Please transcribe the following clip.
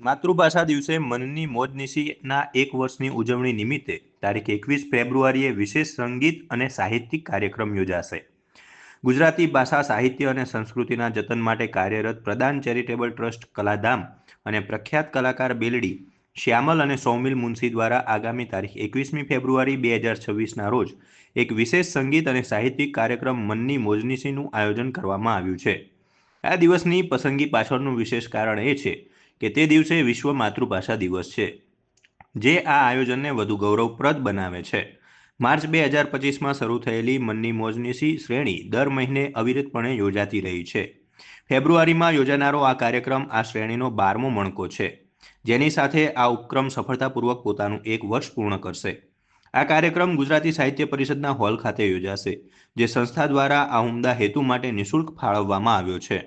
માતૃભાષા દિવસે મનની મોજનીશીના એક વર્ષની ઉજવણી નિમિત્તે તારીખ એકવીસ ફેબ્રુઆરીએ વિશેષ સંગીત અને સાહિત્યિક કાર્યક્રમ યોજાશે. ગુજરાતી ભાષા, સાહિત્ય અને સંસ્કૃતિના જતન માટે કાર્યરત પ્રદાન ચેરિટેબલ ટ્રસ્ટ કલાધામ અને પ્રખ્યાત કલાકાર બેલડી શ્યામલ અને સૌમિલ મુનશી દ્વારા આગામી તારીખ એકવીસમી ફેબ્રુઆરી બે હજાર છવ્વીસના રોજ એક વિશેષ સંગીત અને સાહિત્યિક કાર્યક્રમ મનની મોજનીશીનું આયોજન કરવામાં આવ્યું છે. આ દિવસની પસંદગી પાછળનું વિશેષ કારણ એ છે કે તે દિવસે વિશ્વ માતૃભાષા દિવસ છે, જે આ આયોજનને વધુ ગૌરવપ્રદ બનાવે છે. માર્ચ બે હજાર પચીસમાં શરૂ થયેલી મનની મોજનીસી શ્રેણી દર મહિને અવિરતપણે યોજાતી રહી છે. ફેબ્રુઆરીમાં યોજાનારો આ કાર્યક્રમ આ શ્રેણીનો બારમો મણકો છે, જેની સાથે આ ઉપક્રમ સફળતાપૂર્વક પોતાનું એક વર્ષ પૂર્ણ કરશે. આ કાર્યક્રમ ગુજરાતી સાહિત્ય પરિષદના હોલ ખાતે યોજાશે, જે સંસ્થા દ્વારા આ ઉમદા હેતુ માટે નિઃશુલ્ક ફાળવવામાં આવ્યો છે.